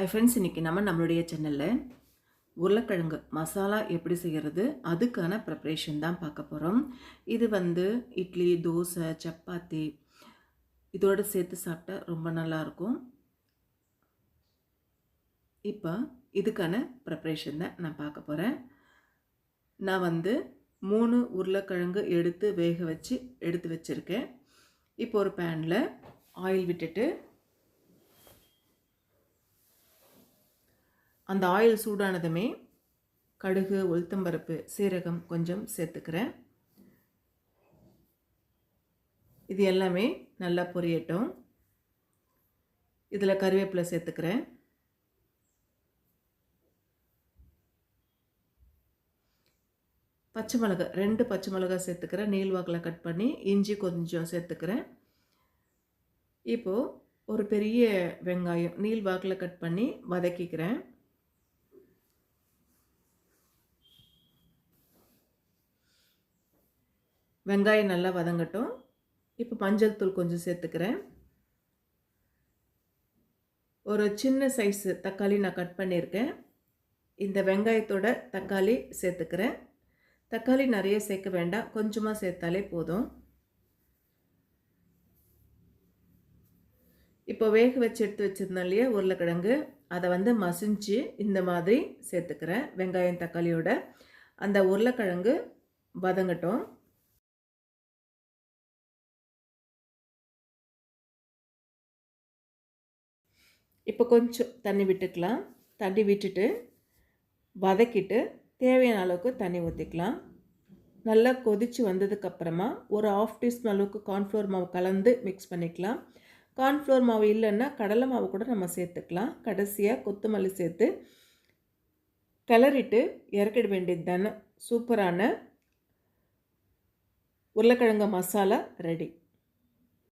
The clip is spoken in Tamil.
ஐ ஃப்ரெண்ட்ஸ் இன்றைக்கி நம்ம நம்மளுடைய சேனலில் உருளைக்கிழங்கு மசாலா எப்படி செய்கிறது அதுக்கான ப்ரிப்ரேஷன் தான் பார்க்க போகிறோம் இது வந்து இட்லி தோசை சப்பாத்தி இதோடு சேர்த்து சாப்பிட்டா ரொம்ப நல்லாயிருக்கும் இப்போ இதுக்கான ப்ரிப்ரேஷன் தான் நான் பார்க்க போகிறேன் நான் வந்து மூணு உருளைக்கிழங்கு எடுத்து வேக வச்சு எடுத்து வச்சுருக்கேன். இப்போ ஒரு பேனில் ஆயில் விட்டுட்டு அந்த ஆயில் சூடானதுமே கடுகு உளுத்தம்பருப்பு சீரகம் கொஞ்சம் சேர்த்துக்கிறேன். இது எல்லாமே நல்லா பொரியட்டும். இதில் கருவேப்பிலை சேர்த்துக்கிறேன். பச்சை மிளகா ரெண்டு பச்சை மிளகா சேர்த்துக்கிறேன். நீள்வாக்கில் கட் பண்ணி இஞ்சி கொஞ்சம் சேர்த்துக்கிறேன். இப்போது ஒரு பெரிய வெங்காயம் நீள்வாக்கில் கட் பண்ணி வதக்கிக்கிறேன். வெங்காயம் நல்லா வதங்கட்டும். இப்போ மஞ்சள் தூள் கொஞ்சம் சேர்த்துக்கிறேன். ஒரு சின்ன சைஸு தக்காளி நான் கட் பண்ணியிருக்கேன். இந்த வெங்காயத்தோட தக்காளி சேர்த்துக்கிறேன். தக்காளி நிறைய சேர்க்க வேண்டாம். கொஞ்சமாக சேர்த்தாலே போதும். இப்போ வேக வச்சு எடுத்து வச்சுருந்தோம் இல்லையா உருளைக்கிழங்கு. அதை வந்து மசிஞ்சு இந்த மாதிரி சேர்த்துக்கிறேன். வெங்காயம் தக்காளியோட. அந்த உருளைக்கிழங்கு வதங்கட்டும். இப்போ கொஞ்சம் தண்ணி விட்டுக்கலாம். தண்ணி விட்டுட்டு வதக்கிட்டு தேவையான அளவுக்கு தண்ணி ஊற்றிக்கலாம் நல்லா கொதித்து வந்ததுக்கப்புறமா ஒரு ஆஃப் டீஸ்பூன் அளவுக்கு கார்ன்ஃப்ளோர் மாவு கலந்து மிக்ஸ் பண்ணிக்கலாம். கார்ன்ஃப்ளோர் மாவு இல்லைன்னா கடலை மாவு கூட நம்ம சேர்த்துக்கலாம். கடைசியாக கொத்தமல்லி சேர்த்து கிளறிட்டு இறக்கிட வேண்டியது தானே. சூப்பரான உருளைக்கிழங்கு மசாலா ரெடி